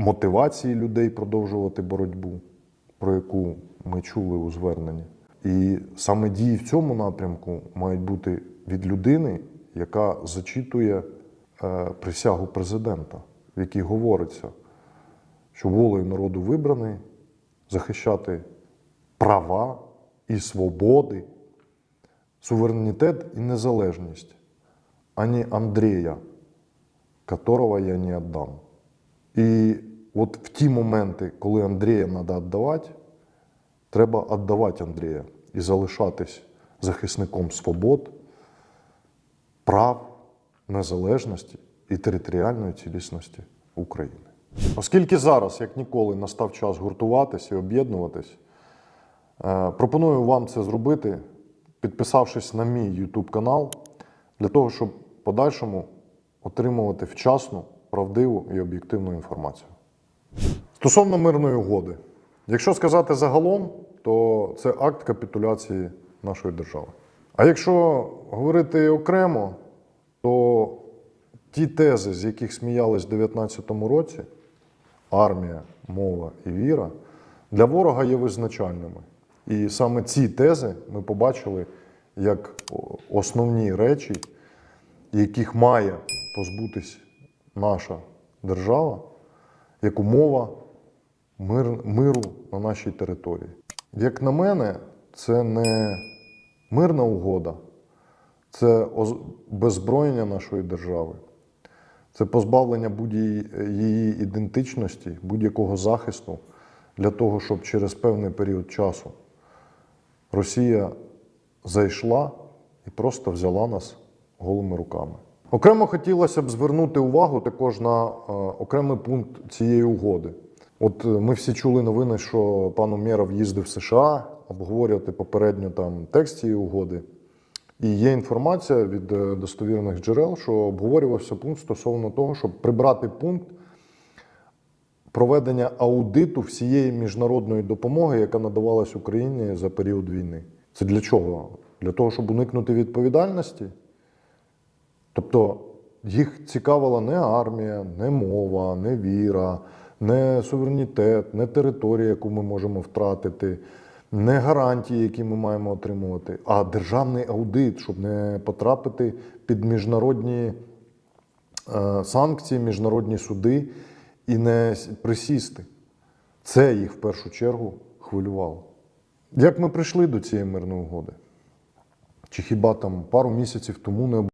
мотивації людей продовжувати боротьбу, про яку ми чули у зверненні. І саме дії в цьому напрямку мають бути від людини, яка зачитує е, присягу президента, в якій говориться, що волею народу вибраний захищати права і свободи, суверенітет і незалежність, ані Андрія, которого я не віддам. І от в ті моменти, коли Андрія треба віддавати, треба віддавати Андрія і залишатись захисником свобод, прав, незалежності і територіальної цілісності України. Оскільки зараз, як ніколи, настав час гуртуватись і об'єднуватись, е, пропоную вам це зробити, підписавшись на мій YouTube канал, для того, щоб в подальшому отримувати вчасну, правдиву і об'єктивну інформацію. Стосовно мирної угоди, якщо сказати загалом, то це акт капітуляції нашої держави. А якщо говорити окремо, то ті тези, з яких сміялись в 2019 році, армія, мова і віра, для ворога є визначальними. І саме ці тези ми побачили як основні речі, яких має позбутись наша держава, як умова мир, миру на нашій території. Як на мене, це не мирна угода, це беззброєння нашої держави, це позбавлення будь-її ідентичності, будь-якого захисту для того, щоб через певний період часу Росія зайшла і просто взяла нас голими руками. Окремо хотілося б звернути увагу також на е, окремий пункт цієї угоди. От е, ми всі чули новини, що пан Умєров їздив в США обговорювати попередньо там текст цієї угоди. І є інформація від е, достовірних джерел, що обговорювався пункт стосовно того, щоб прибрати пункт проведення аудиту всієї міжнародної допомоги, яка надавалась Україні за період війни. Це для чого? Для того, щоб уникнути відповідальності. Тобто їх цікавила не армія, не мова, не віра, не суверенітет, не територія, яку ми можемо втратити, не гарантії, які ми маємо отримувати, а державний аудит, щоб не потрапити під міжнародні е, санкції, міжнародні суди і не присісти. Це їх в першу чергу хвилювало. Як ми прийшли до цієї мирної угоди? Чи хіба там пару місяців тому не